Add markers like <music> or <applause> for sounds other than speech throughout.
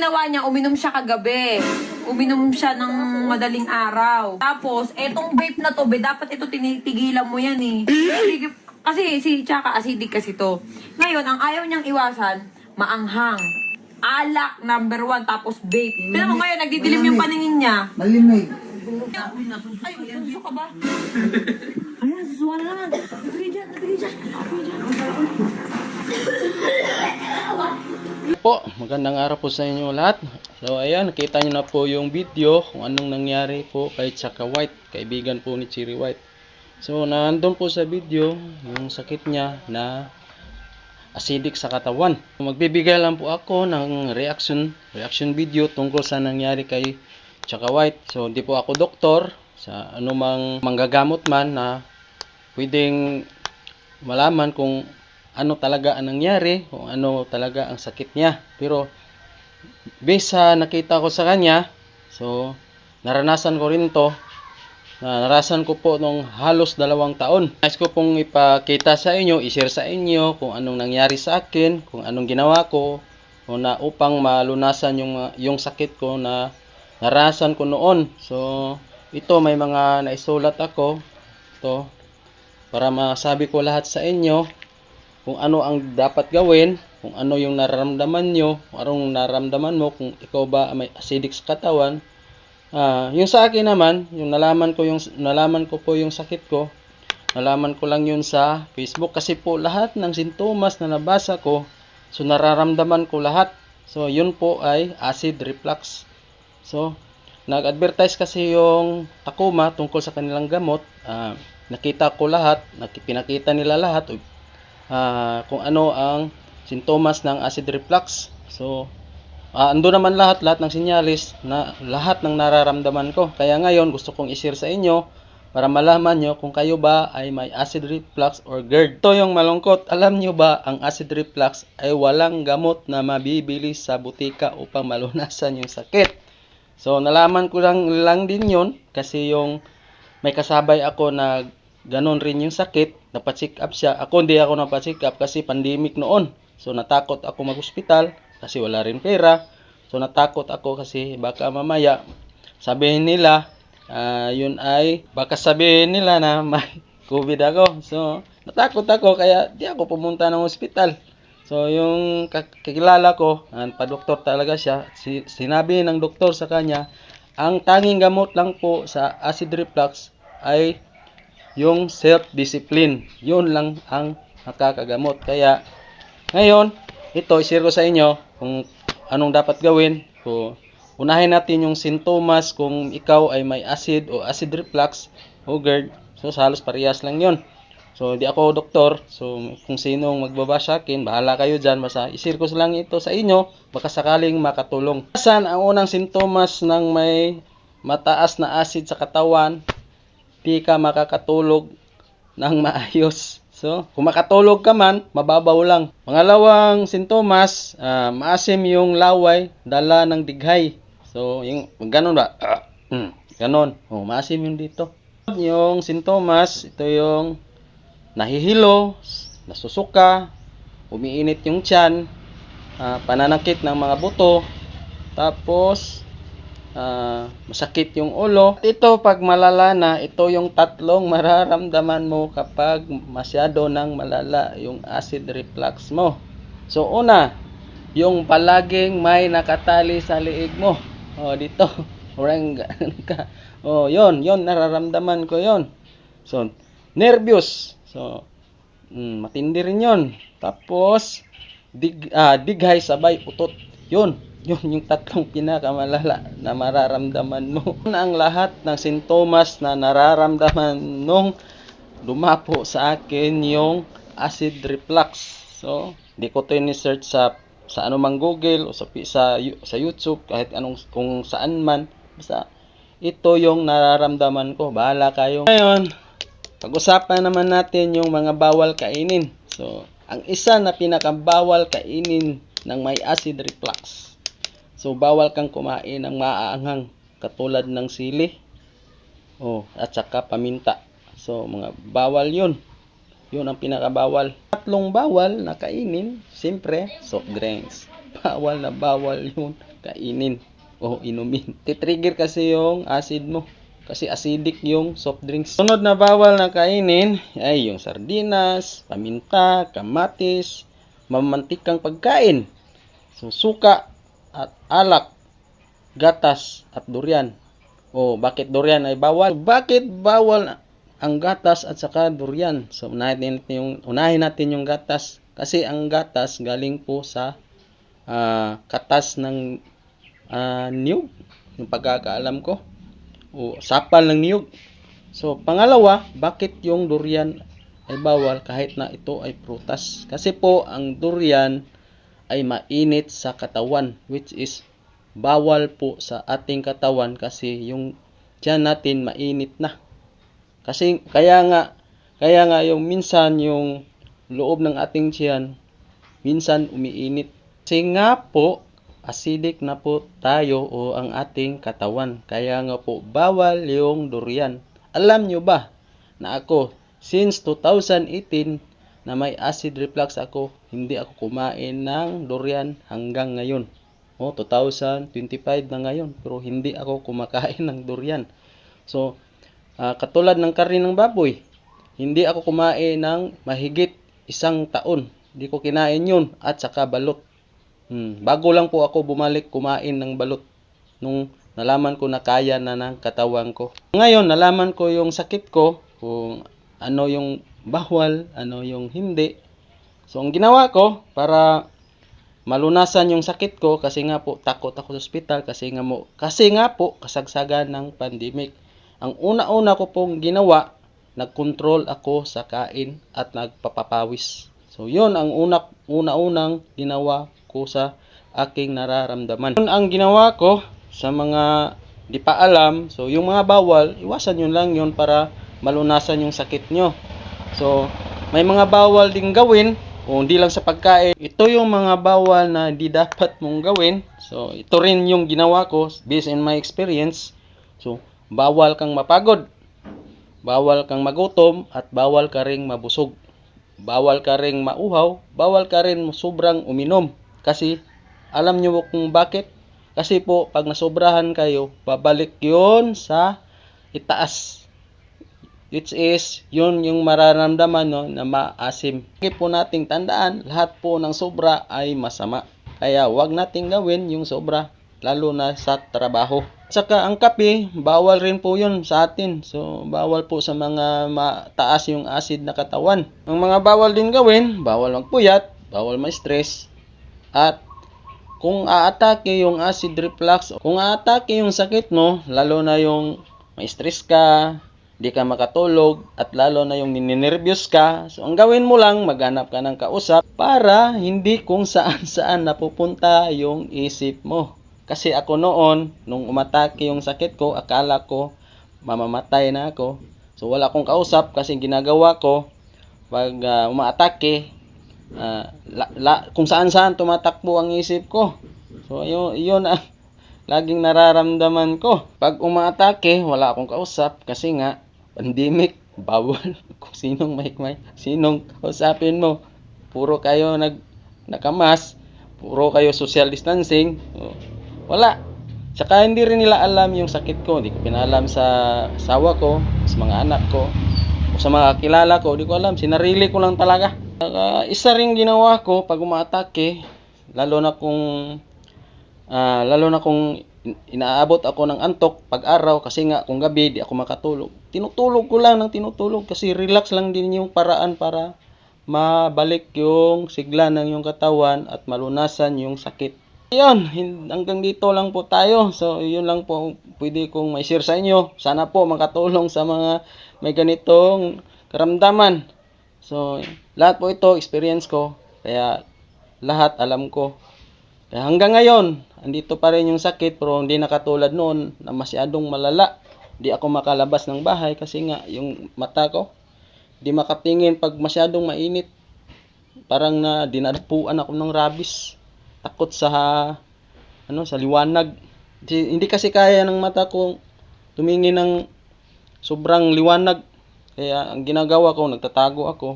ginawa niya, uminom siya kagabi. Uminom siya ng madaling araw. Tapos, etong vape na to, be, dapat ito tinitigilan mo yan eh. Kasi si Chaka acidic kasi to. Ngayon, ang ayaw niyang iwasan, maanghang. Alak, number one, tapos vape. Pero mo ngayon, nagdidilim yung paningin niya. Malimig. Ay, suso ka ba? Ayan, susuwa na naman. Nabigay dyan, nabigay dyan. Nabigay dyan. Po, magandang araw po sa inyo lahat. So ayan, nakita nyo na po yung video kung anong nangyari po kay Chaka White, kaibigan po ni Cherry White. So nandun po sa video yung sakit niya na acidic sa katawan. Magbibigay lang po ako ng reaction, reaction video tungkol sa nangyari kay Chaka White. So hindi po ako doktor sa anumang manggagamot man na pwedeng malaman kung ano talaga ang nangyari, kung ano talaga ang sakit niya. Pero based sa nakita ko sa kanya, so naranasan ko rin to. Na narasan ko po nung halos dalawang taon. Nais ko pong ipakita sa inyo, i-share sa inyo kung anong nangyari sa akin, kung anong ginawa ko, na upang malunasan yung, yung sakit ko na naranasan ko noon. So, ito may mga naisulat ako. to para masabi ko lahat sa inyo kung ano ang dapat gawin, kung ano yung nararamdaman nyo, kung anong nararamdaman mo, kung ikaw ba may acidic sa katawan. Ah, yung sa akin naman, yung nalaman ko yung nalaman ko po yung sakit ko, nalaman ko lang yun sa Facebook kasi po lahat ng sintomas na nabasa ko, so nararamdaman ko lahat. So yun po ay acid reflux. So nag-advertise kasi yung Takuma tungkol sa kanilang gamot. Ah, nakita ko lahat, nak- pinakita nila lahat ah, kung ano ang sintomas ng acid reflux. So, ah, ando naman lahat, lahat ng sinyalis na lahat ng nararamdaman ko. Kaya ngayon, gusto kong i-share sa inyo para malaman nyo kung kayo ba ay may acid reflux or GERD. Ito yung malungkot. Alam nyo ba, ang acid reflux ay walang gamot na mabibili sa butika upang malunasan yung sakit. So, nalaman ko lang, lang din yun kasi yung may kasabay ako na ganon rin yung sakit, napacheck up siya. Ako hindi ako napacheck up kasi pandemic noon. So natakot ako mag-hospital kasi wala rin pera. So natakot ako kasi baka mamaya sabihin nila ah, yun ay baka sabihin nila na may <laughs> COVID ako. So natakot ako kaya di ako pumunta ng hospital. So yung kak- kakilala ko, ang pa-doktor talaga siya, si, sinabi ng doktor sa kanya, ang tanging gamot lang po sa acid reflux ay yung self-discipline. Yun lang ang nakakagamot. Kaya, ngayon, ito, i-share ko sa inyo kung anong dapat gawin. So, unahin natin yung sintomas kung ikaw ay may acid o acid reflux o GERD. So, halos parehas lang yun. So, di ako doktor. So, kung sinong magbaba sa akin, bahala kayo dyan. Basta, i-share ko lang ito sa inyo. Baka sakaling makatulong. Saan ang unang sintomas ng may mataas na acid sa katawan? Di ka makakatulog ng maayos. So, kung makatulog ka man, mababaw lang. Pangalawang sintomas, ah, maasim yung laway, dala ng dighay. So, yung ganun ba? Mm, ganon. Oh, maasim yung dito. Yung sintomas, ito yung nahihilo, nasusuka, umiinit yung tiyan, ah, pananakit ng mga buto, tapos ah, masakit yung ulo. Ito pag malala na, ito yung tatlong mararamdaman mo kapag masyado nang malala yung acid reflux mo. So una, yung palaging may nakatali sa liig mo. O dito, <laughs> orang ka. O yon, yon nararamdaman ko yon. So nervous. So mm, matindi rin yon. Tapos dig, ah, dighay sabay utot. Yun, <laughs> yun yung tatlong pinakamalala na mararamdaman mo. <laughs> Yun ang lahat ng sintomas na nararamdaman nung dumapo sa akin yung acid reflux. So, di ko to ni-search sa sa anumang Google o sa sa sa YouTube kahit anong kung saan man basta ito yung nararamdaman ko. Bahala kayo. Ngayon, pag-usapan naman natin yung mga bawal kainin. So, ang isa na pinakabawal kainin ng may acid reflux. So, bawal kang kumain ng maaanghang katulad ng sili oh, at saka paminta. So, mga bawal yun. Yun ang pinakabawal. Tatlong bawal na kainin, siyempre, soft drinks. <laughs> Bawal na bawal yun. kainin o inumin. Titrigger kasi yung acid mo. Kasi acidic yung soft drinks. Sunod na bawal na kainin ay yung sardinas, paminta, kamatis, mamantikang pagkain. So, suka at alak, gatas at durian. O bakit durian ay bawal? Bakit bawal ang gatas at saka durian? So unahin natin yung unahin natin yung gatas kasi ang gatas galing po sa ah, katas ng ah, niyog, yung pagkakaalam ko. O sapal ng niyog. So pangalawa, bakit yung durian ay bawal kahit na ito ay prutas? Kasi po ang durian ay mainit sa katawan which is bawal po sa ating katawan kasi yung tiyan natin mainit na. Kasi kaya nga kaya nga yung minsan yung loob ng ating tiyan minsan umiinit. Kasi nga po acidic na po tayo o ang ating katawan. Kaya nga po bawal yung durian. Alam nyo ba na ako since 2018 na may acid reflux ako, hindi ako kumain ng durian hanggang ngayon. O, 2025 na ngayon, pero hindi ako kumakain ng durian. So, ah, katulad ng karne ng baboy, hindi ako kumain ng mahigit isang taon. Hindi ko kinain yun at saka balot. Hmm, bago lang po ako bumalik kumain ng balot nung nalaman ko na kaya na ng katawan ko. Ngayon, nalaman ko yung sakit ko, kung ano yung bawal, ano yung hindi. So, ang ginawa ko para malunasan yung sakit ko kasi nga po takot ako sa ospital kasi nga mo kasi nga po kasagsagan ng pandemic. Ang una-una ko pong ginawa, nagkontrol ako sa kain at nagpapapawis. So, yun ang una, una-unang ginawa ko sa aking nararamdaman. Yun ang ginawa ko sa mga di pa alam. So, yung mga bawal, iwasan yun lang yun para malunasan yung sakit nyo. So, may mga bawal ding gawin o hindi lang sa pagkain. Ito yung mga bawal na di dapat mong gawin. So, ito rin yung ginawa ko based on my experience. So, bawal kang mapagod. Bawal kang magutom at bawal ka ring mabusog. Bawal ka ring mauhaw, bawal ka rin sobrang uminom. Kasi alam nyo kung bakit? Kasi po pag nasobrahan kayo, babalik yon sa itaas. Which is, yun yung mararamdaman no, na maasim. Lagi po nating tandaan, lahat po ng sobra ay masama. Kaya wag nating gawin yung sobra, lalo na sa trabaho. Saka ang kape, bawal rin po yun sa atin. So, bawal po sa mga mataas yung acid na katawan. Ang mga bawal din gawin, bawal magpuyat, bawal ma-stress, at kung aatake yung acid reflux, kung aatake yung sakit mo, lalo na yung ma-stress ka, di ka makatulog, at lalo na yung ninenervyos ka, so ang gawin mo lang, maghanap ka ng kausap para hindi kung saan-saan <laughs> napupunta yung isip mo. Kasi ako noon, nung umatake yung sakit ko, akala ko mamamatay na ako. So wala akong kausap kasi ginagawa ko pag uh, umaatake, ah, la, la- kung saan-saan tumatakbo ang isip ko. So yun, yun ang <laughs> laging nararamdaman ko. Pag umaatake, wala akong kausap kasi nga pandemic, <laughs> bawal kung sinong may may sinong kausapin mo. Puro kayo nag nakamas, puro kayo social distancing. So, wala. Tsaka hindi rin nila alam yung sakit ko. Hindi ko pinalam sa asawa ko, sa mga anak ko, o sa mga kilala ko. Hindi ko alam. Sinarili ko lang talaga. Saka, isa ring ginawa ko pag umaatake, lalo na kung ah, lalo na kung inaabot ako ng antok pag araw kasi nga kung gabi di ako makatulog. Tinutulog ko lang ng tinutulog kasi relax lang din yung paraan para mabalik yung sigla ng yung katawan at malunasan yung sakit. Yun, hanggang dito lang po tayo. So, yun lang po pwede kong may share sa inyo. Sana po makatulong sa mga may ganitong karamdaman. So, lahat po ito, experience ko. Kaya, lahat alam ko. Kaya hanggang ngayon, andito pa rin yung sakit, pero hindi nakatulad noon na masyadong malala. Hindi ako makalabas ng bahay kasi nga, yung mata ko, hindi makatingin pag masyadong mainit. Parang na dinadapuan ako ng rabies. Takot sa ano sa liwanag. Di- Hindi kasi kaya ng mata ko tumingin ng sobrang liwanag. Kaya ang ginagawa ko, nagtatago ako.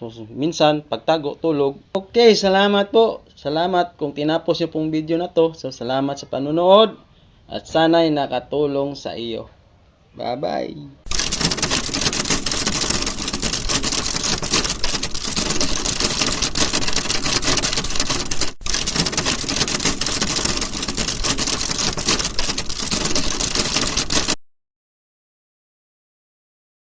So, minsan, pagtago, tulog. Okay, salamat po salamat kung tinapos niyo pong video na to. So, salamat sa panunood at sana'y nakatulong sa iyo. Bye-bye!